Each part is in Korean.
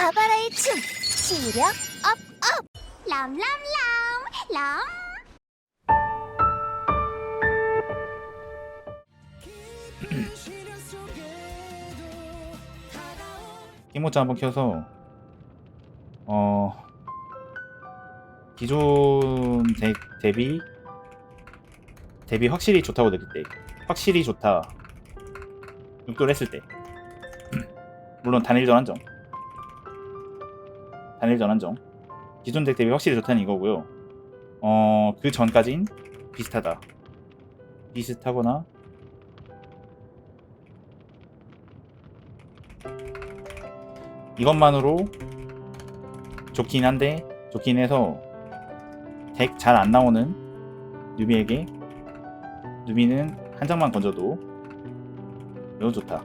바바라의 춤 시력 업업. 람람람 람. 키모드 한번 켜서 어 기존 대, 대비 대비 확실히 좋다고 느낄 때 확실히 좋다. 6도를 했을 때. 물론 단일전 한정 단일전 한정 기존 덱 대비 확실히 좋다는 이거고요 어 그 전까진 비슷하다 비슷하거나 이것만으로 좋긴 한데 좋긴 해서 덱 잘 안 나오는 뉴비에게 뉴비는 한 장만 건져도 매우 좋다.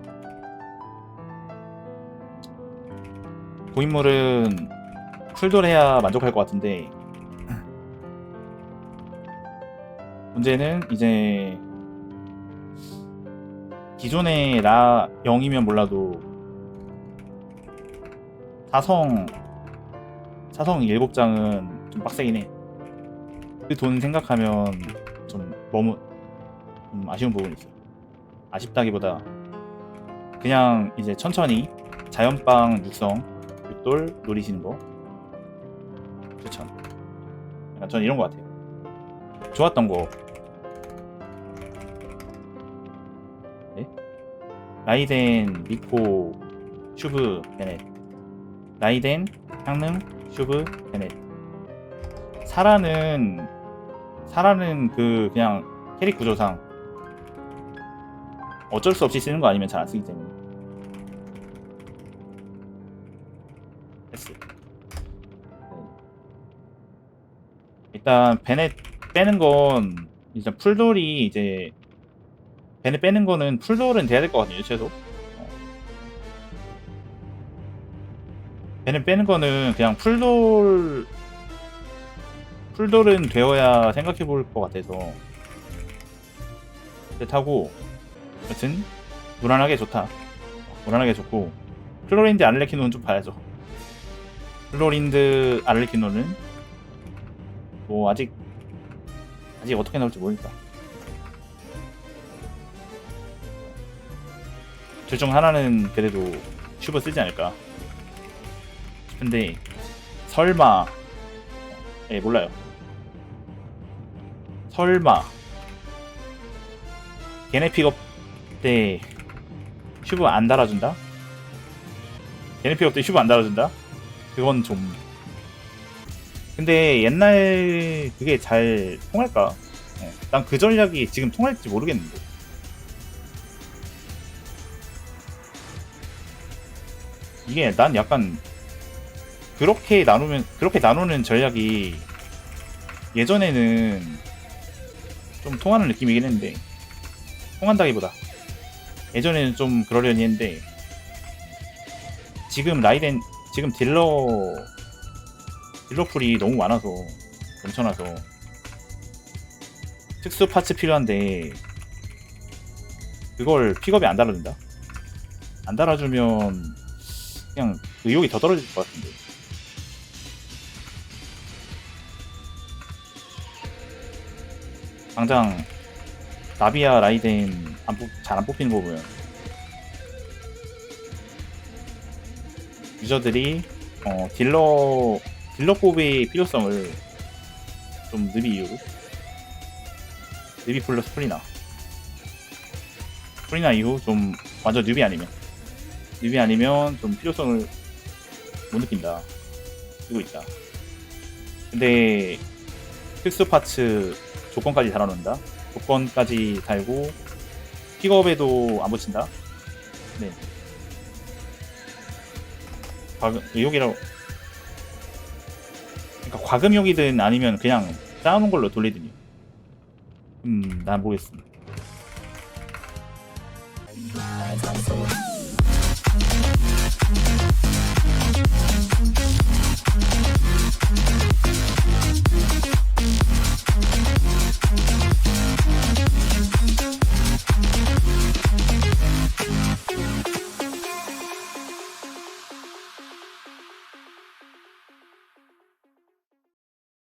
고인물은 풀돌 해야 만족할 것 같은데 문제는 이제 기존의 라 0이면 몰라도 사성 사성 7장은 좀 빡세긴 해. 그 돈 생각하면 좀 너무 좀 아쉬운 부분이 있어. 아쉽다기보다 그냥 이제 천천히 자연빵 육성 육돌 노리시는 거. 전 이런 거 같아요. 좋았던 거. 네? 라이덴, 미코, 슈브, 베넷. 라이덴, 향능, 슈브, 베넷. 사라는 사라는 그 그냥 캐릭 구조상 어쩔 수 없이 쓰는 거 아니면 잘 안 쓰기 때문에. 일단 베넷 빼는 건 일단 풀돌이 이제 베넷 빼는 거는 풀돌은 돼야 될 것 같아요 최소. 베넷 빼는 거는 그냥 풀돌 풀돌은 되어야 생각해 볼 것 같아서. 뜻하고 여튼 무난하게 좋다. 무난하게 좋고. 플로린드 아르레키노는 좀 봐야죠. 플로린드 아르레키노는 뭐 아직 아직 어떻게 나올지 모르니까 둘 중 하나는 그래도 슈퍼 쓰지 않을까 싶은데 설마 예 몰라요 설마 걔네 픽업 때 슈브 안 달아준다? 걔네 픽업 때 슈브 안 달아준다? 그건 좀 근데 옛날 그게 잘 통할까? 난그 전략이 지금 통할지 모르겠는데 이게 난 약간 그렇게 나누면 그렇게 나누는 전략이 예전에는 좀 통하는 느낌이긴 했는데 통한다기보다 예전에는 좀 그러려니 했는데 지금 라이덴 지금 딜러 딜러풀이 너무 많아서 넘쳐나서 특수 파츠 필요한데 그걸 픽업이 안 달아준다? 안 달아주면 그냥 의욕이 더 떨어질 것 같은데. 당장 나비아 라이덴 잘 안 뽑히는 거 보면 유저들이 어, 딜러 딜러 뽑의 필요성을 좀 느비 이유로 느비 플러스 프리나 프리나 이후 좀 완전 뉴비 아니면 뉴비 아니면 좀 필요성을 못 느낀다 쓰고 있다 근데 특수 파츠 조건까지 달아놓는다. 조건까지 달고 픽업에도 안 붙인다. 네. 과금 의욕이라고. 그러니까 과금용이든 아니면 그냥 싸우는 걸로 돌리든요. 음, 난 모르겠습니다.